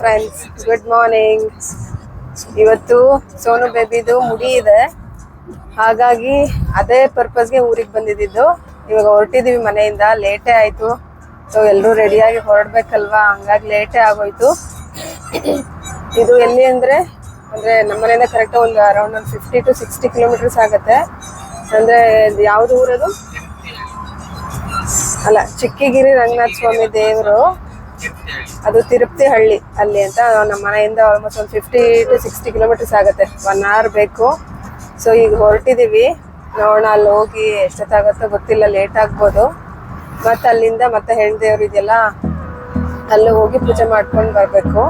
Friends good morning ಇವತ್ತು ಸೋನು ಬೇಬಿದು ಮುಡಿ ಇದೆ. ಹಾಗಾಗಿ ಅದೇ ಪರ್ಪಸ್ಗೆ ಊರಿಗೆ ಬಂದಿದ್ದು. ಇವಾಗ ಹೊರಟಿದ್ದೀವಿ ಮನೆಯಿಂದ. ಲೇಟೇ ಆಯ್ತು. ಸೊ ಎಲ್ಲರೂ ರೆಡಿಯಾಗಿ ಹೊರಡ್ಬೇಕಲ್ವಾ? ಹಂಗಾಗಿ ಲೇಟೇ ಆಗೋಯ್ತು. ಇದು ಎಲ್ಲಿ ಅಂದ್ರೆ ಅಂದ್ರೆ ನಮ್ಮ ಮನೆಯಿಂದ ಕರೆಕ್ಟ್ ಒಂದು ಅರೌಂಡ್ ಒಂದು ಫಿಫ್ಟಿ ಟು ಸಿಕ್ಸ್ಟಿ ಕಿಲೋಮೀಟರ್ಸ್ ಆಗುತ್ತೆ. ಅಂದ್ರೆ ಯಾವ್ದು ಊರದು? ಅಲ್ಲ, ಚಿಕ್ಕಿಗಿರಿ ರಂಗನಾಥ ಸ್ವಾಮಿ ದೇವರು. ಅದು ತಿರುಪತಿ ಹಳ್ಳಿ ಅಲ್ಲಿ ಅಂತ ನಮ್ಮ ಮನೆಯಿಂದ ಆಲ್ಮೋಸ್ಟ್ ಒಂದು ಫಿಫ್ಟಿ ಟು ಸಿಕ್ಸ್ಟಿ ಕಿಲೋಮೀಟರ್ಸ್ ಆಗುತ್ತೆ. ಒನ್ ಅವರ್ ಬೇಕು. ಸೊ ಈಗ ಹೊರಟಿದ್ದೀವಿ ನೋಡೋಣ ಅಲ್ಲಿ ಹೋಗಿ ಎಷ್ಟೊತ್ತಾಗುತ್ತೋ ಗೊತ್ತಿಲ್ಲ ಲೇಟ್ ಆಗ್ಬೋದು. ಮತ್ತು ಅಲ್ಲಿಂದ ಮತ್ತೆ ಹೆಣ್ದೇವ್ರು ಇದೆಯಲ್ಲ, ಅಲ್ಲಿ ಹೋಗಿ ಪೂಜೆ ಮಾಡ್ಕೊಂಡು ಬರಬೇಕು.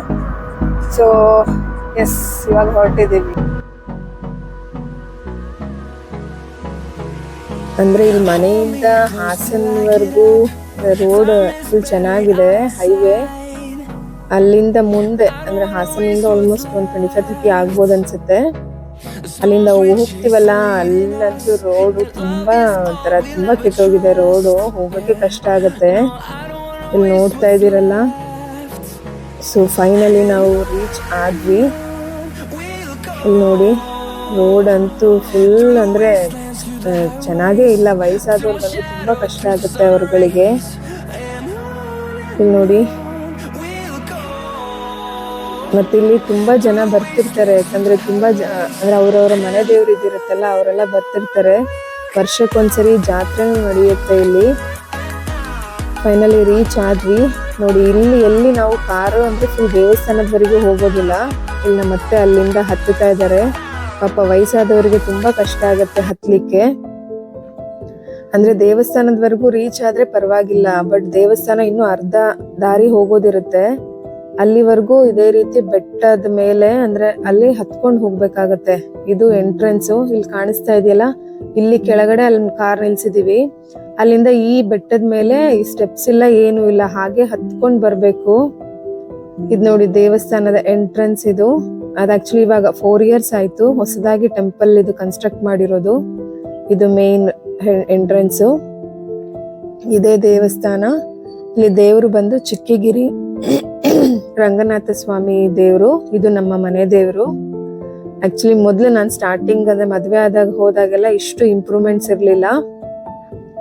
ಸೊ ಎಸ್ ಇವಾಗ ಹೊರಟಿದ್ದೀವಿ ಅಂದ್ರೆ ಇಲ್ಲಿ ಮನೆಯಿಂದ ಹಾಸನ್ವರೆಗೂ ರೋಡ್ ಫುಲ್ ಚೆನ್ನಾಗಿದೆ ಹೈವೇ ಅಲ್ಲಿಂದ ಮುಂದೆ, ಅಂದ್ರೆ ಹಾಸನಿಂದ ಆಲ್ಮೋಸ್ಟ್ ಒಂದು ಟ್ವೆಂಟಿ ಫೈವ್ ತರ್ಟಿ ಆಗ್ಬೋದು ಅನ್ಸುತ್ತೆ. ಅಲ್ಲಿಂದ ಹೋಗ್ತೀವಲ್ಲ, ಅಲ್ಲಂತೂ ರೋಡು ತುಂಬಾ ಒಂಥರ, ತುಂಬಾ ಕೆಟ್ಟೋಗಿದೆ ರೋಡು ಹೋಗೋಕೆ ಕಷ್ಟ ಆಗುತ್ತೆ. ಇಲ್ಲಿ ನೋಡ್ತಾ ಇದ್ದೀರಲ್ಲ? ಸೊ ಫೈನಲಿ ನಾವು ರೀಚ್ ಆದ್ವಿ. ಇಲ್ಲಿ ನೋಡಿ ರೋಡ್ ಅಂತೂ ಫುಲ್ ಅಂದ್ರೆ ಚೆನ್ನಾಗೇ ಇಲ್ಲ. ವಯಸ್ಸಾದವ್ರು ಬಂದು ತುಂಬಾ ಕಷ್ಟ ಆಗುತ್ತೆ ಅವ್ರಗಳಿಗೆ. ಇಲ್ಲಿ ನೋಡಿ ಮತ್ತೆ ಇಲ್ಲಿ ತುಂಬಾ ಜನ ಬರ್ತಿರ್ತಾರೆ. ಯಾಕಂದ್ರೆ ತುಂಬಾ ಜ, ಅಂದ್ರೆ ಅವ್ರವ್ರ ಮನೆ ದೇವ್ರು ಇದಿರುತ್ತಲ್ಲ ಅವರೆಲ್ಲ ಬರ್ತಿರ್ತಾರೆ. ವರ್ಷಕ್ಕೊಂದ್ಸರಿ ಜಾತ್ರೆ ನಡೆಯುತ್ತೆ ಇಲ್ಲಿ. ಫೈನಲಿ ರೀಚ್ ಆದ್ವಿ. ನೋಡಿ, ಇಲ್ಲಿ, ಎಲ್ಲಿ ನಾವು ಕಾರು ಅಂದ್ರೆ ಫುಲ್ ದೇವಸ್ಥಾನದವರೆಗೂ ಹೋಗೋದಿಲ್ಲ. ಇಲ್ಲಿ ಮತ್ತೆ ಅಲ್ಲಿಂದ ಹತ್ತುತ್ತಾ ಇದ್ದಾರೆ. ಪಾಪ ವಯಸ್ಸಾದವರಿಗೆ ತುಂಬಾ ಕಷ್ಟ ಆಗತ್ತೆ ಹತ್ತಲಿಕ್ಕೆ ಅಂದ್ರೆ ದೇವಸ್ಥಾನದವರೆಗೂ ರೀಚ್ ಆದ್ರೆ ಪರವಾಗಿಲ್ಲ ಬಟ್ ದೇವಸ್ಥಾನ ಇನ್ನು ಅರ್ಧ ದಾರಿ ಹೋಗೋದಿರುತ್ತೆ. ಅಲ್ಲಿವರೆಗೂ ಇದೇ ರೀತಿ ಬೆಟ್ಟದ ಮೇಲೆ, ಅಂದ್ರೆ ಅಲ್ಲಿ ಹತ್ಕೊಂಡು ಹೋಗ್ಬೇಕಾಗತ್ತೆ. ಇದು ಎಂಟ್ರೆನ್ಸ್ ಇಲ್ಲಿ ಕಾಣಿಸ್ತಾ ಇದೆಯಲ್ಲ? ಇಲ್ಲಿ ಕೆಳಗಡೆ ಅಲ್ಲಿ ಕಾರ್ ನಿಲ್ಸಿದೀವಿ. ಅಲ್ಲಿಂದ ಈ ಬೆಟ್ಟದ ಮೇಲೆ ಈ ಸ್ಟೆಪ್ಸ್ ಇಲ್ಲ ಏನು ಇಲ್ಲ. ಹಾಗೆ ಹತ್ಕೊಂಡು ಬರ್ಬೇಕು. ಇದು ನೋಡಿ ದೇವಸ್ಥಾನದ ಎಂಟ್ರೆನ್ಸ್ ಇದು. ಅದ್ ಆಕ್ಚುಲಿ ಇವಾಗ ಫೋರ್ ಇಯರ್ಸ್ ಆಯ್ತು. ಹೊಸದಾಗಿ ಟೆಂಪಲ್ ಇದು ಕನ್ಸ್ಟ್ರಕ್ಟ್ ಮಾಡಿರೋದು. ಇದು ಮೇನ್ ಎಂಟ್ರೆನ್ಸ್ ಇದೇ ದೇವಸ್ಥಾನ. ಇಲ್ಲಿ ದೇವರು ಬಂದು ಚಿಕ್ಕಿಗಿರಿ ರಂಗನಾಥ ಸ್ವಾಮಿ ದೇವರು, ಇದು ನಮ್ಮ ಮನೆ ದೇವರು. ಆಕ್ಚುಲಿ ಮೊದಲು ನಾನು ಸ್ಟಾರ್ಟಿಂಗ್ ಅಂದ್ರೆ ಮದುವೆ ಆದಾಗ ಹೋದಾಗೆಲ್ಲ ಇಷ್ಟು ಇಂಪ್ರೂವ್ಮೆಂಟ್ಸ್ ಇರಲಿಲ್ಲ.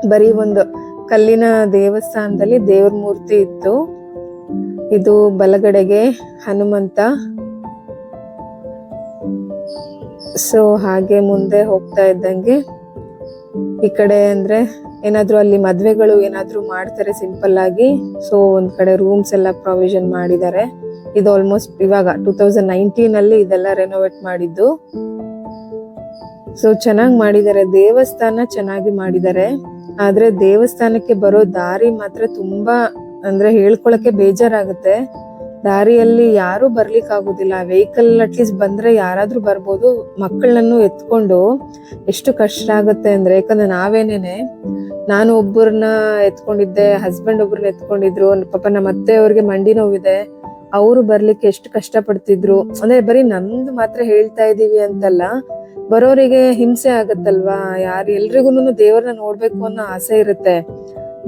ಬರೀ ಒಂದು ಕಲ್ಲಿನ ದೇವಸ್ಥಾನದಲ್ಲಿ ದೇವ್ರ ಮೂರ್ತಿ ಇತ್ತು. ಇದು ಬಲಗಡೆಗೆ ಹನುಮಂತ. ಸೊ ಹಾಗೆ ಮುಂದೆ ಹೋಗ್ತಾ ಇದ್ದಂಗೆ. ಈ ಕಡೆ ಅಂದ್ರೆ ಏನಾದ್ರೂ ಅಲ್ಲಿ ಮದ್ವೆಗಳು ಏನಾದರೂ ಮಾಡ್ತಾರೆ ಸಿಂಪಲ್ ಆಗಿ. ಸೊ ಒಂದ್ ಕಡೆ ರೂಮ್ಸ್ ಎಲ್ಲ ಪ್ರಾವಿಷನ್ ಮಾಡಿದ್ದಾರೆ. ಇದು ಆಲ್ಮೋಸ್ಟ್ ಇವಾಗ ಟೂ ತೌಸಂಡ್ ನೈನ್ಟೀನ್ ಅಲ್ಲಿ ಇದೆಲ್ಲ ರೆನೋವೇಟ್ ಮಾಡಿದ್ದು. ಸೊ ಚೆನ್ನಾಗಿ ಮಾಡಿದ್ದಾರೆ. ದೇವಸ್ಥಾನ ಚೆನ್ನಾಗಿ ಮಾಡಿದ್ದಾರೆ. ಆದ್ರೆ ದೇವಸ್ಥಾನಕ್ಕೆ ಬರೋ ದಾರಿ ಮಾತ್ರ ತುಂಬಾ ಅಂದ್ರೆ ಹೇಳ್ಕೊಳಕ್ಕೆ ಬೇಜಾರಾಗುತ್ತೆ. ದಾರಿಯಲ್ಲಿ ಯಾರು ಬರ್ಲಿಕ್ಕೆ ಆಗುದಿಲ್ಲ ವೆಹಿಕಲ್ ಅಟ್ಲೀಸ್ಟ್ ಬಂದ್ರೆ ಯಾರಾದ್ರೂ ಬರ್ಬೋದು. ಮಕ್ಕಳನ್ನು ಎತ್ಕೊಂಡು ಎಷ್ಟು ಕಷ್ಟ ಆಗುತ್ತೆ ಅಂದ್ರೆ, ಯಾಕಂದ್ರೆ ನಾವೇನೇನೆ, ನಾನು ಒಬ್ಬರನ್ನ ಎತ್ಕೊಂಡಿದ್ದೆ ಹಸ್ಬೆಂಡ್ ಒಬ್ಬರನ್ನ ಎತ್ಕೊಂಡಿದ್ರು, ಪಾಪ ನಮ್ಮ ಅತ್ತೆ ಅವ್ರಿಗೆ ಮಂಡಿ ನೋವಿದೆ, ಅವರು ಬರ್ಲಿಕ್ಕೆ ಎಷ್ಟು ಕಷ್ಟ ಪಡ್ತಿದ್ರು ಅಂದ್ರೆ ಬರೀ ನಂದು ಮಾತ್ರ ಹೇಳ್ತಾ ಇದೀವಿ ಅಂತಲ್ಲ, ಬರೋರಿಗೆ ಹಿಂಸೆ ಆಗತ್ತಲ್ವಾ? ಯಾರು ಎಲ್ರಿಗೂನು ದೇವರನ್ನ ನೋಡ್ಬೇಕು ಅನ್ನೋ ಆಸೆ ಇರುತ್ತೆ.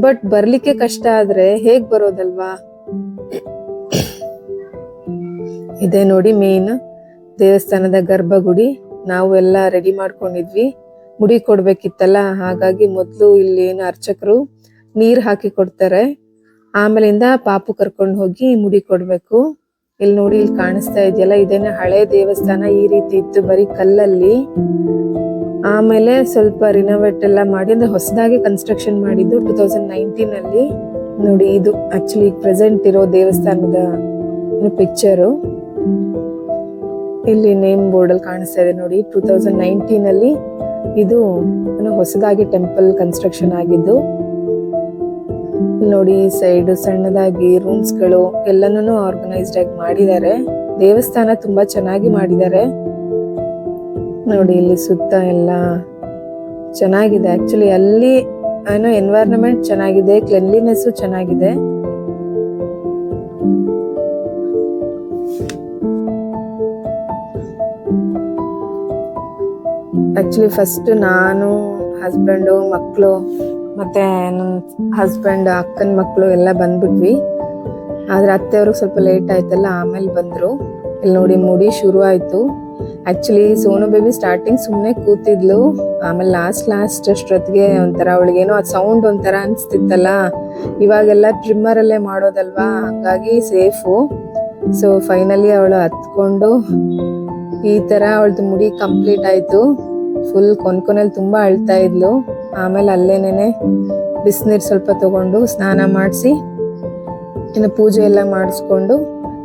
ಬಟ್ ಬರ್ಲಿಕ್ಕೆ ಕಷ್ಟ ಆದ್ರೆ ಹೇಗ್ ಬರೋದಲ್ವಾ? ಇದೇ ನೋಡಿ ಮೇನ್ ದೇವಸ್ಥಾನದ ಗರ್ಭಗುಡಿ. ನಾವು ಎಲ್ಲ ರೆಡಿ ಮಾಡ್ಕೊಂಡಿದ್ವಿ. ಮುಡಿ ಕೊಡ್ಬೇಕಿತ್ತಲ್ಲ, ಹಾಗಾಗಿ ಮೊದಲು ಇಲ್ಲಿ ಏನು ಅರ್ಚಕರು ನೀರ್ ಹಾಕಿ ಕೊಡ್ತಾರೆ. ಆಮೇಲಿಂದ ಪಾಪು ಕರ್ಕೊಂಡು ಹೋಗಿ ಮುಡಿ ಕೊಡ್ಬೇಕು. ಇಲ್ಲಿ ನೋಡಿ, ಇಲ್ಲಿ ಕಾಣಿಸ್ತಾ ಇದೆಯಲ್ಲ, ಇದೇನೆ ಹಳೆ ದೇವಸ್ಥಾನ. ಈ ರೀತಿ ಇತ್ತು ಬರೀ ಕಲ್ಲಲ್ಲಿ. ಆಮೇಲೆ ಸ್ವಲ್ಪ ರಿನೋವೇಟ್ ಎಲ್ಲ ಮಾಡಿ, ಅಂದ್ರೆ ಹೊಸದಾಗಿ ಕನ್ಸ್ಟ್ರಕ್ಷನ್ ಮಾಡಿದ್ದು ಟೂ ತೌಸಂಡ್ ನೈನ್ಟೀನ್ ಅಲ್ಲಿ. ನೋಡಿ, ಇದು ಆಕ್ಚುಲಿ ಪ್ರೆಸೆಂಟ್ ಇರೋ ದೇವಸ್ಥಾನದ ಪಿಕ್ಚರು ಇಲ್ಲಿ ನೇಮ್ ಬೋರ್ಡ್ ಅಲ್ಲಿ ಕಾಣಿಸ್ತಾ ಇದೆ ನೋಡಿ. ಟೂ ತೌಸಂಡ್ ನೈನ್ಟೀನ್ ಅಲ್ಲಿ ಇದು ಹೊಸದಾಗಿ ಟೆಂಪಲ್ ಕನ್ಸ್ಟ್ರಕ್ಷನ್ ಆಗಿದ್ದು. ನೋಡಿ, ಈ ಸೈಡ್ ಸಣ್ಣದಾಗಿ ರೂಮ್ಸ್ಗಳು ಎಲ್ಲಾನು ಆರ್ಗನೈಸ್ಡ್ ಆಗಿ ಮಾಡಿದ್ದಾರೆ. ದೇವಸ್ಥಾನ ತುಂಬಾ ಚೆನ್ನಾಗಿ ಮಾಡಿದ್ದಾರೆ. ನೋಡಿ, ಇಲ್ಲಿ ಸುತ್ತ ಎಲ್ಲ ಚೆನ್ನಾಗಿದೆ. ಆಕ್ಚುಲಿ ಅಲ್ಲಿ ಏನೋ ಎನ್ವೈರನ್ಮೆಂಟ್ ಚೆನ್ನಾಗಿದೆ ಕ್ಲೆನ್ಲಿನೆಸ್ ಚೆನ್ನಾಗಿದೆ. ಆಕ್ಚುಲಿ ಫಸ್ಟ್ ನಾನು ಹಸ್ಬೆಂಡು ಮಕ್ಕಳು ಮತ್ತೆ ನನ್ನ ಹಸ್ಬೆಂಡ್ ಅಕ್ಕನ ಮಕ್ಕಳು ಎಲ್ಲ ಬಂದ್ಬಿಟ್ವಿ. ಆದ್ರೆ ಅತ್ತೆಯವ್ರಿಗೆ ಸ್ವಲ್ಪ ಲೇಟ್ ಆಯ್ತಲ್ಲ, ಆಮೇಲೆ ಬಂದ್ರು. ಇಲ್ಲಿ ನೋಡಿ ಮುಡಿ ಶುರು ಆಯ್ತು. ಆಕ್ಚುಲಿ ಸೋನು ಬೇಬಿ ಸ್ಟಾರ್ಟಿಂಗ್ ಸುಮ್ಮನೆ ಕೂತಿದ್ಲು. ಆಮೇಲೆ ಲಾಸ್ಟ್ ಲಾಸ್ಟ್ ಅಷ್ಟೊತ್ತಿಗೆ ಒಂಥರ ಅವಳಿಗೇನೋ ಅದು ಸೌಂಡ್ ಒಂಥರ ಅನಿಸ್ತಿತ್ತಲ್ಲ. ಇವಾಗೆಲ್ಲ ಟ್ರಿಮ್ಮರ್ ಅಲ್ಲೇ ಮಾಡೋದಲ್ವಾ? ಹಂಗಾಗಿ ಸೇಫು. ಸೊ ಫೈನಲಿ ಅವಳು ಹತ್ಕೊಂಡು ಈ ತರ ಅವಳದು ಮುಡಿ ಕಂಪ್ಲೀಟ್ ಆಯ್ತು. ಫುಲ್ ಕೊನ್ಕೊನಲ್ಲಿ ತುಂಬ ಅಳ್ತಾ ಇದ್ಲು. ಆಮೇಲೆ ಅಲ್ಲೇನೇ ಬಿಸಿನೀರು ಸ್ವಲ್ಪ ತಗೊಂಡು ಸ್ನಾನ ಮಾಡಿಸಿ, ಇನ್ನು ಪೂಜೆ ಎಲ್ಲ ಮಾಡಿಸ್ಕೊಂಡು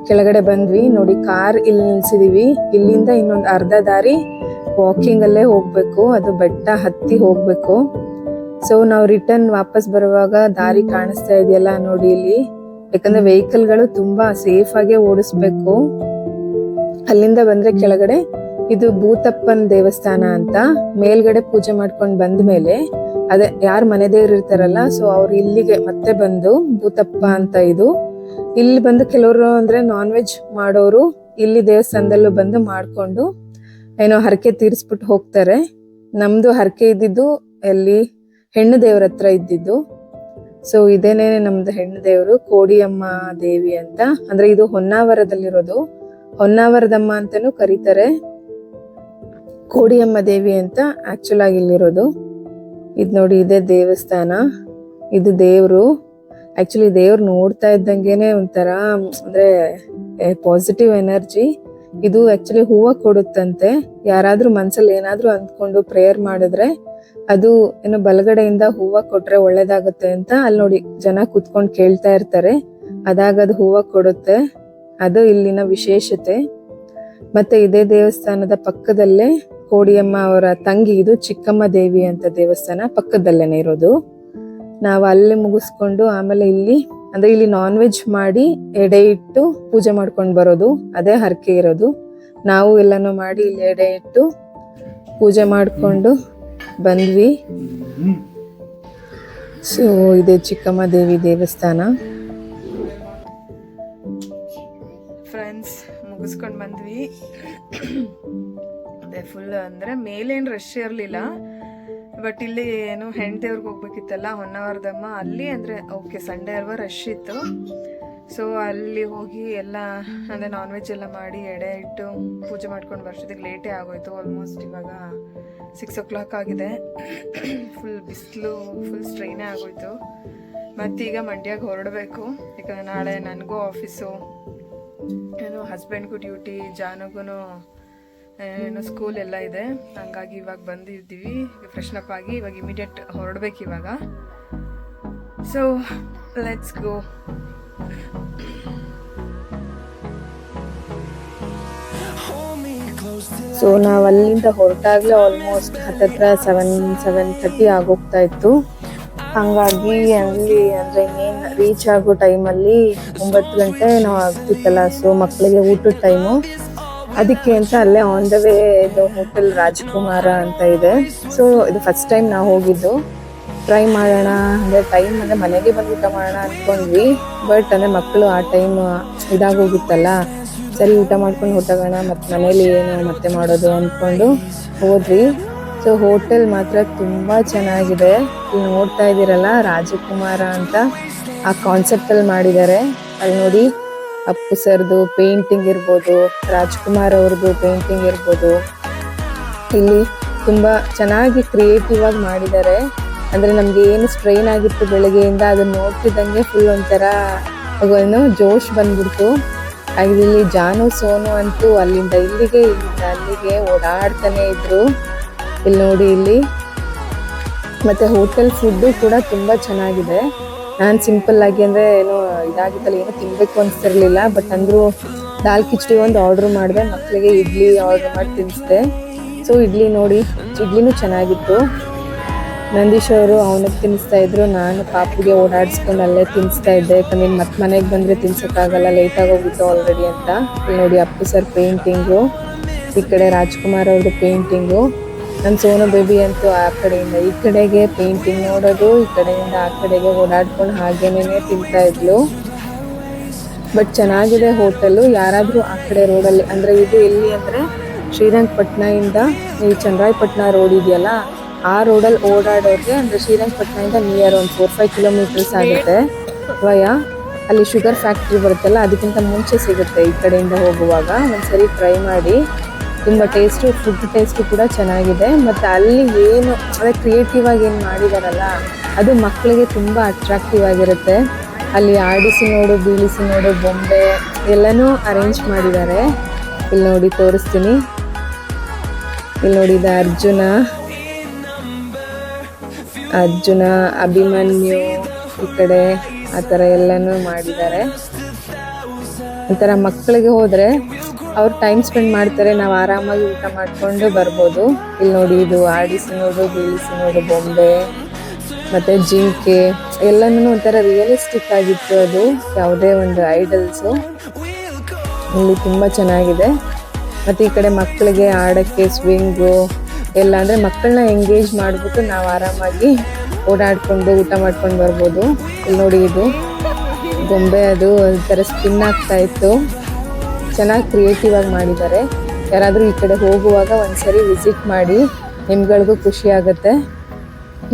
ಕೆಳಗಡೆ ಬಂದ್ವಿ. ನೋಡಿ, ಕಾರ್ ಇಲ್ಲಿ ನಿಲ್ಸಿದೀವಿ. ಇಲ್ಲಿಂದ ಇನ್ನೊಂದು ಅರ್ಧ ದಾರಿ ವಾಕಿಂಗ್ ಅಲ್ಲೇ ಹೋಗ್ಬೇಕು. ಅದು ಬೆಟ್ಟ ಹತ್ತಿ ಹೋಗಬೇಕು. ಸೊ ನಾವು ರಿಟರ್ನ್ ವಾಪಸ್ ಬರುವಾಗ ದಾರಿ ಕಾಣಿಸ್ತಾ ಇದೆಯಲ್ಲ ನೋಡಿ ಇಲ್ಲಿ. ಯಾಕಂದ್ರೆ ವೆಹಿಕಲ್ಗಳು ತುಂಬಾ ಸೇಫ್ ಆಗಿ ಓಡಿಸ್ಬೇಕು. ಅಲ್ಲಿಂದ ಬಂದ್ರೆ ಕೆಳಗಡೆ ಇದು ಭೂತಪ್ಪನ್ ದೇವಸ್ಥಾನ ಅಂತ ಮೇಲ್ಗಡೆ ಪೂಜೆ ಮಾಡ್ಕೊಂಡ್ ಬಂದ ಮೇಲೆ ಅದೇ ಯಾರು ಮನೆ ದೇವ್ರು ಇರ್ತಾರಲ್ಲ ಸೊ ಅವ್ರು ಇಲ್ಲಿಗೆ ಮತ್ತೆ ಬಂದು ಭೂತಪ್ಪ ಅಂತ ಇದು. ಇಲ್ಲಿ ಬಂದು ಕೆಲವರು ಅಂದ್ರೆ ನಾನ್ ವೆಜ್ ಮಾಡೋರು ಇಲ್ಲಿ ದೇವಸ್ಥಾನದಲ್ಲೂ ಬಂದು ಮಾಡ್ಕೊಂಡು ಏನೋ ಹರಕೆ ತೀರಿಸ್ಬಿಟ್ಟು ಹೋಗ್ತಾರೆ. ನಮ್ದು ಹರಕೆ ಇದ್ದಿದ್ದು ಅಲ್ಲಿ ಹೆಣ್ಣು ದೇವ್ರ ಹತ್ರ ಇದ್ದಿದ್ದು. ಸೊ ಇದೇನೆ ನಮ್ದು ಹೆಣ್ಣು ದೇವರು, ಕೋಡಿಯಮ್ಮ ದೇವಿ ಅಂತ. ಅಂದ್ರೆ ಇದು ಹೊನ್ನಾವರದಲ್ಲಿರೋದು. ಹೊನ್ನಾವರದಮ್ಮ ಅಂತಾನೂ ಕರೀತಾರೆ. ಕೋಡಿಯಮ್ಮ ದೇವಿ ಅಂತ ಆಕ್ಚುಲ್ ಆಗಿ ಇಲ್ಲಿರೋದು. ಇದು ನೋಡಿ ಇದೇ ದೇವಸ್ಥಾನ. ಇದು ದೇವರು. ಆಕ್ಚುಲಿ ದೇವ್ರು ನೋಡ್ತಾ ಇದ್ದಂಗೆನೆ ಒಂಥರ, ಅಂದ್ರೆ ಪಾಸಿಟಿವ್ ಎನರ್ಜಿ ಇದು ಆಕ್ಚುಲಿ ಹೂವ ಕೊಡುತ್ತಂತೆ. ಯಾರಾದ್ರೂ ಮನ್ಸಲ್ಲಿ ಏನಾದ್ರೂ ಅಂದ್ಕೊಂಡು ಪ್ರೇಯರ್ ಮಾಡಿದ್ರೆ ಅದು ಏನು ಬಲಗಡೆಯಿಂದ ಹೂವ ಕೊಟ್ರೆ ಒಳ್ಳೇದಾಗುತ್ತೆ ಅಂತ ಅಲ್ಲಿ ನೋಡಿ ಜನ ಕುತ್ಕೊಂಡು ಕೇಳ್ತಾ ಇರ್ತಾರೆ. ಅದಾಗ ಅದು ಹೂವ ಕೊಡುತ್ತೆ. ಅದು ಇಲ್ಲಿನ ವಿಶೇಷತೆ. ಮತ್ತೆ ಇದೇ ದೇವಸ್ಥಾನದ ಪಕ್ಕದಲ್ಲೇ ಕೋಡಿಯಮ್ಮ ಅವರ ತಂಗಿ ಇದು ಚಿಕ್ಕಮ್ಮ ದೇವಿ ಅಂತ ದೇವಸ್ಥಾನ ಪಕ್ಕದಲ್ಲೇನೆ ಇರೋದು. ನಾವು ಅಲ್ಲಿ ಮುಗಿಸ್ಕೊಂಡು ಆಮೇಲೆ ಇಲ್ಲಿ, ಅಂದ್ರೆ ಇಲ್ಲಿ ನಾನ್ ವೆಜ್ ಮಾಡಿ ಎಡೆ ಇಟ್ಟು ಪೂಜೆ ಮಾಡ್ಕೊಂಡು ಬರೋದು, ಅದೇ ಹರಕೆ ಇರೋದು. ನಾವು ಎಲ್ಲಾನು ಮಾಡಿ ಇಲ್ಲಿ ಎಡೆ ಇಟ್ಟು ಪೂಜೆ ಮಾಡಿಕೊಂಡು ಬಂದ್ವಿ. ಸೊ ಇದೆ ಚಿಕ್ಕಮ್ಮ ದೇವಿ ದೇವಸ್ಥಾನ. ಫ್ರೆಂಡ್ಸ್ ಮುಗಿಸ್ಕೊಂಡು ಬಂದ್ವಿ. ಅದೇ ಫುಲ್ ಅಂದರೆ ಮೇಲೇನು ರಶ್ ಇರಲಿಲ್ಲ. ಬಟ್ ಇಲ್ಲಿ ಏನು ಹೆಣ್ದೇವ್ರಿಗೆ ಹೋಗ್ಬೇಕಿತ್ತಲ್ಲ, ಹೊನ್ನಾವರದಮ್ಮ, ಅಲ್ಲಿ ಅಂದರೆ ಓಕೆ ಸಂಡೇ ಅಲ್ವಾ ರಶ್ ಇತ್ತು. ಸೊ ಅಲ್ಲಿ ಹೋಗಿ ಎಲ್ಲ, ಅಂದರೆ ನಾನ್ ವೆಜ್ ಎಲ್ಲ ಮಾಡಿ ಎಡೆ ಇಟ್ಟು ಪೂಜೆ ಮಾಡ್ಕೊಂಡು ಬರ್ಸೋದಕ್ಕೆ ಲೇಟೇ ಆಗೋಯ್ತು ಆಲ್ಮೋಸ್ಟ್ ಇವಾಗ ಸಿಕ್ಸ್ ಓ ಕ್ಲಾಕ್ ಆಗಿದೆ. ಫುಲ್ ಬಿಸಿಲು ಫುಲ್ ಸ್ಟ್ರೈನೇ ಆಗೋಯ್ತು. ಮತ್ತೀಗ ಮಂಡ್ಯಗೆ ಹೊರಡಬೇಕು. ಯಾಕಂದರೆ ನಾಳೆ ನನಗೂ ಆಫೀಸು ಏನು ಹಸ್ಬೆಂಡ್ಗೂ ಡ್ಯೂಟಿ ಜಾನುಗೂ ಏನು ಸ್ಕೂಲ್ ಎಲ್ಲ ಇದೆ. ಹಂಗಾಗಿ ಇವಾಗ ಬಂದಿದ್ದೀವಿ. ಫ್ರೆಶ್ನಪ್ ಆಗಿ ಇವಾಗ ಇಮಿಡಿಯೇಟ್ ಹೊರಡ್ಬೇಕು ಇವಾಗ. ಸೊ ಲೆಟ್ಸ್ ಗೋ ಸೊ ನಾವು ಅಲ್ಲಿಂದ ಹೊರಟಾಗಲೇ ಆಲ್ಮೋಸ್ಟ್ ಹತ್ತತ್ರ ಸೆವೆನ್ ಸೆವೆನ್ ತರ್ಟಿ ಆಗೋಗ್ತಾ ಇತ್ತು. ಹಂಗಾಗಿ ಅಲ್ಲಿ ಅಂದ್ರೆ ಇನ್ನೇನು ರೀಚ್ ಆಗೋ ಟೈಮಲ್ಲಿ ಒಂಬತ್ತು ಗಂಟೆ ನಾವು ಆಗ್ತಿತ್ತಲ್ಲ ಸೊ ಮಕ್ಕಳಿಗೆ ಊಟದ ಟೈಮು ಅದಕ್ಕೆ ಅಂತ ಅಲ್ಲೇ ಆನ್ ದ ವೇ ಇದು ಹೋಟೆಲ್ ರಾಜ್ಕುಮಾರ ಅಂತ ಇದೆ. ಸೊ ಇದು ಫಸ್ಟ್ ಟೈಮ್ ನಾವು ಹೋಗಿದ್ದು. ಟ್ರೈ ಮಾಡೋಣ. ಅಂದರೆ ಟೈಮ್ ಅಂದರೆ ಮನೆಗೆ ಬಂದು ಊಟ ಮಾಡೋಣ ಅಂದ್ಕೊಂಡ್ವಿ. ಬಟ್ ಅಂದರೆ ಮಕ್ಕಳು ಆ ಟೈಮ್ ಇದಾಗೋಗಿತ್ತಲ್ಲ. ಸರಿ, ಊಟ ಮಾಡ್ಕೊಂಡು ಹೊಟ್ಟೋಗೋಣ ಮತ್ತು ಮನೇಲಿ ಏನು ಮತ್ತೆ ಮಾಡೋದು ಅಂದ್ಕೊಂಡು ಹೋದ್ವಿ. ಸೊ ಹೋಟೆಲ್ ಮಾತ್ರ ತುಂಬ ಚೆನ್ನಾಗಿದೆ. ಇಲ್ಲಿ ನೋಡ್ತಾ ಇದ್ದೀರಲ್ಲ ರಾಜಕುಮಾರ ಅಂತ ಆ ಕಾನ್ಸೆಪ್ಟಲ್ಲಿ ಮಾಡಿದ್ದಾರೆ. ಅಲ್ಲಿ ನೋಡಿ. ಅಪ್ಪು ಸರ್ದು ಪೇಂಟಿಂಗ್ ಇರ್ಬೋದು, ರಾಜ್ಕುಮಾರ್ ಅವ್ರದ್ದು ಪೇಂಟಿಂಗ್ ಇರ್ಬೋದು. ಇಲ್ಲಿ ತುಂಬ ಚೆನ್ನಾಗಿ ಕ್ರಿಯೇಟಿವ್ ಆಗಿ ಮಾಡಿದ್ದಾರೆ. ಅಂದರೆ ನಮಗೆ ಏನು ಸ್ಟ್ರೈನ್ ಆಗಿತ್ತು ಬೆಳಗ್ಗೆಯಿಂದ ಅದನ್ನು ನೋಡ್ತಿದ್ದಂಗೆ ಫುಲ್ ಒಂಥರ ಏನು ಜೋಶ್ ಬಂದ್ಬಿಡ್ತು. ಇಲ್ಲಿ ಜಾನು, ಸೋನು ಅಂತೂ ಅಲ್ಲಿಂದ ಇಲ್ಲಿಗೆ, ಇಲ್ಲಿಂದ ಅಲ್ಲಿಗೆ ಓಡಾಡ್ತಾನೆ ಇದ್ರು. ಇಲ್ಲಿ ನೋಡಿ ಇಲ್ಲಿ. ಮತ್ತೆ ಹೋಟೆಲ್ ಫುಡ್ಡು ಕೂಡ ತುಂಬ ಚೆನ್ನಾಗಿದೆ. ನಾನು ಆಗಿ ಅಂದ್ರೆ ಏನೋ ಇದಾಗಿತ್ತಲ್ಲ, ಏನೋ ತಿನ್ನಬೇಕು ಅನಿಸ್ತಿರ್ಲಿಲ್ಲ ಬಟ್ ಅಂದರೂ ದಾಲ್ ಕಿಚಡಿ ಒಂದು ಆರ್ಡ್ರ್ ಮಾಡಿದೆ ಮಕ್ಕಳಿಗೆ ಇಡ್ಲಿ ಆರ್ಡ್ರ್ ಮಾಡಿ ತಿನ್ನಿಸಿದೆ ಸೊ ಇಡ್ಲಿ ನೋಡಿ, ಇಡ್ಲಿನೂ ಚೆನ್ನಾಗಿತ್ತು. ನಂದೀಶ್ ಅವರು ಅವನಿಗೆ ತಿನ್ನಿಸ್ತಾ ಇದ್ರು, ನಾನು ಪಾಪಿಗೆ ಓಡಾಡಿಸ್ಕೊಂಡು ಅಲ್ಲೇ ತಿನ್ನಿಸ್ತಾ ಇದ್ದೆ. ಯಾಕಂದ್ರೆ ಮತ್ತೆ ಮನೆಗೆ ಬಂದರೆ ತಿನ್ಸೋಕ್ಕಾಗಲ್ಲ ಲೇಟ್ ಹೋಗಿತ್ತು ಆಲ್ರೆಡಿ ಅಂತ. ನೋಡಿ, ಅಪ್ಪು ಸರ್ ಪೇಂಟಿಂಗು ಈ ಕಡೆ ರಾಜ್ಕುಮಾರ್ ಅವ್ರದ್ದು ಪೇಂಟಿಂಗು ನನ್ನ ಸೋನು ಬೇಬಿ ಅಂತೂ ಆ ಕಡೆಯಿಂದ ಈ ಕಡೆಗೆ ಪೇಂಟಿಂಗ್ ನೋಡೋದು, ಈ ಕಡೆಯಿಂದ ಆ ಕಡೆಗೆ ಓಡಾಡ್ಕೊಂಡು ಹಾಗೇನೇ ತಿಂತಾ ಇದ್ಲು. ಬಟ್ ಚೆನ್ನಾಗಿದೆ ಹೋಟೆಲು ಯಾರಾದರೂ ಆ ಕಡೆ ರೋಡಲ್ಲಿ ಅಂದರೆ ಇದು ಎಲ್ಲಿ ಅಂದರೆ ಶ್ರೀರಂಗಪಟ್ಟಣದಿಂದ ಈ ಚಂದ್ರಾಯಪಟ್ಟಣ ರೋಡ್ ಇದೆಯಲ್ಲ, ಆ ರೋಡಲ್ಲಿ ಓಡಾಡೋರಿಗೆ ಅಂದರೆ ಶ್ರೀರಂಗಪಟ್ಟಣದಿಂದ ನಿಯರ್ ಒಂದು ಫೋರ್ ಫೈವ್ ಕಿಲೋಮೀಟರ್ಸ್ ಆಗುತ್ತೆ. ವಯ, ಅಲ್ಲಿ ಶುಗರ್ ಫ್ಯಾಕ್ಟ್ರಿ ಬರುತ್ತಲ್ಲ, ಅದಕ್ಕಿಂತ ಮುಂಚೆ ಸಿಗುತ್ತೆ ಈ ಕಡೆಯಿಂದ ಹೋಗುವಾಗ. ಒಂದ್ಸರಿ ಟ್ರೈ ಮಾಡಿ. ತುಂಬ ಟೇಸ್ಟು ಫುಡ್ ಟೇಸ್ಟು ಕೂಡ ಚೆನ್ನಾಗಿದೆ. ಮತ್ತು ಅಲ್ಲಿ ಏನು, ಅದೇ ಕ್ರಿಯೇಟಿವ್ ಆಗಿ ಏನು ಮಾಡಿದಾರಲ್ಲ, ಅದು ಮಕ್ಕಳಿಗೆ ತುಂಬ ಅಟ್ರಾಕ್ಟಿವ್ ಆಗಿರುತ್ತೆ. ಅಲ್ಲಿ ಆಡಿಸಿ ನೋಡು, ಬೀಳಿಸಿ ನೋಡು, ಬೊಂಬೆ ಎಲ್ಲನೂ ಅರೇಂಜ್ ಮಾಡಿದ್ದಾರೆ. ಇಲ್ಲಿ ನೋಡಿ ತೋರಿಸ್ತೀನಿ. ಇಲ್ಲಿ ನೋಡಿದ ಅರ್ಜುನ. ಅರ್ಜುನ ಅಭಿಮನ್ಯು ಈ ಕಡೆ ಆ ಥರ ಎಲ್ಲನೂ ಮಾಡಿದ್ದಾರೆ. ಒಂಥರ ಮಕ್ಕಳಿಗೆ ಹೋದರೆ ಅವ್ರು ಟೈಮ್ ಸ್ಪೆಂಡ್ ಮಾಡ್ತಾರೆ, ನಾವು ಆರಾಮಾಗಿ ಊಟ ಮಾಡಿಕೊಂಡು ಬರ್ಬೋದು. ಇಲ್ಲಿ ನೋಡಿ ಇದು ಆಡಿಸಿ ನೋಡು ಬೀಳಿಸಿ ನೋಡು ಬೊಂಬೆ, ಮತ್ತು ಜಿಂಕೆ, ಎಲ್ಲನೂ ಒಂಥರ ರಿಯಲಿಸ್ಟಿಕ್ ಆಗಿತ್ತು ಅದು, ಯಾವುದೇ ಒಂದು ಐಡಲ್ಸು ಇಲ್ಲಿ ತುಂಬ ಚೆನ್ನಾಗಿದೆ. ಮತ್ತು ಈ ಕಡೆ ಮಕ್ಕಳಿಗೆ ಆಡೋಕ್ಕೆ ಸ್ವಿಂಗು ಎಲ್ಲ ಅಂದರೆ ಮಕ್ಕಳನ್ನ ಎಂಗೇಜ್ ಮಾಡಿಬಿಟ್ಟು ನಾವು ಆರಾಮಾಗಿ ಓಡಾಡಿಕೊಂಡು ಊಟ ಮಾಡ್ಕೊಂಡು ಬರ್ಬೋದು. ಇಲ್ಲಿ ನೋಡಿ ಇದು ಗೊಂಬೆ ಅದು ಒಂಥರ ಸ್ಪಿನ್ ಆಗ್ತಾ ಇತ್ತು. ಚೆನ್ನಾಗಿ ಕ್ರಿಯೇಟಿವ್ ಆಗಿ ಮಾಡಿದ್ದಾರೆ. ಯಾರಾದರೂ ಈ ಕಡೆ ಹೋಗುವಾಗ ಒಂದ್ಸರಿ ವಿಸಿಟ್ ಮಾಡಿ ನಿಮ್ಗಳಿಗೂ ಖುಷಿ ಆಗುತ್ತೆ.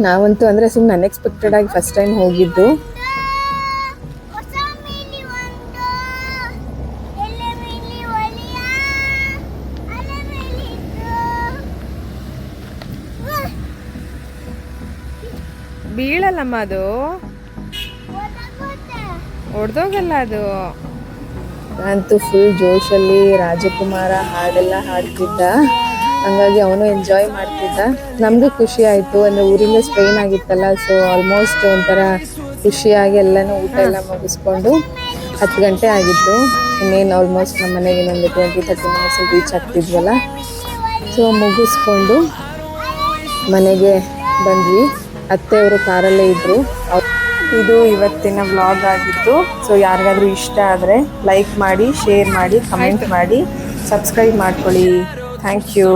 ನಾವಂತೂ ಅಂದರೆ ಸುಮ್ಮನೆ ಅನ್ಎಕ್ಸ್ಪೆಕ್ಟೆಡ್ ಆಗಿ ಫಸ್ಟ್ ಟೈಮ್ ಹೋಗಿದ್ದು. ಬೀಳಲ್ಲಮ್ಮ ಅದು? ಒಡೆದೋಗಲ್ಲ ಹೊಡೆದೋಗಲ್ಲ ಅದು. ಅಂತೂ ಫುಲ್ ಜೋಶಲ್ಲಿ ರಾಜಕುಮಾರ ಹಾಡೆಲ್ಲ ಹಾಡ್ತಿದ್ದ. ಹಂಗಾಗಿ ಅವನು ಎಂಜಾಯ್ ಮಾಡ್ತಿದ್ದ. ನಮಗೂ ಖುಷಿ ಆಯಿತು. ಅಂದರೆ ಊರಿಂದ ಸ್ಟ್ರೈನ್ ಆಗಿತ್ತಲ್ಲ ಸೊ ಆಲ್ಮೋಸ್ಟ್ ಒಂಥರ ಖುಷಿಯಾಗಿ ಎಲ್ಲನೂ ಊಟ ಎಲ್ಲ ಮುಗಿಸ್ಕೊಂಡು ಹತ್ತು ಗಂಟೆ ಆಗಿತ್ತು. ಇನ್ನೇನು ಆಲ್ಮೋಸ್ಟ್ ನಮ್ಮ ಮನೆಗೆ ಇನ್ನೊಂದು ಟ್ವೆಂಟಿ ತರ್ಟಿ ಮಿನಿಟ್ಸ್ ರೀಚ್ ಆಗ್ತಿದ್ವಲ್ಲ. ಸೊ ಮುಗಿಸ್ಕೊಂಡು ಮನೆಗೆ ಬಂದ್ವಿ. ಅತ್ತೆಯವರು ಕಾರಲ್ಲೇ ಇದ್ದರು ಇದು ಇವತ್ತಿನ ವ್ಲಾಗ್ ಆಗಿತ್ತು ಸೊ ಯಾರಿಗಾದ್ರೂ ಇಷ್ಟ ಆದರೆ ಲೈಕ್ ಮಾಡಿ ಶೇರ್ ಮಾಡಿ ಕಮೆಂಟ್ ಮಾಡಿ ಸಬ್ಸ್ಕ್ರೈಬ್ ಮಾಡ್ಕೊಳ್ಳಿ. Thank you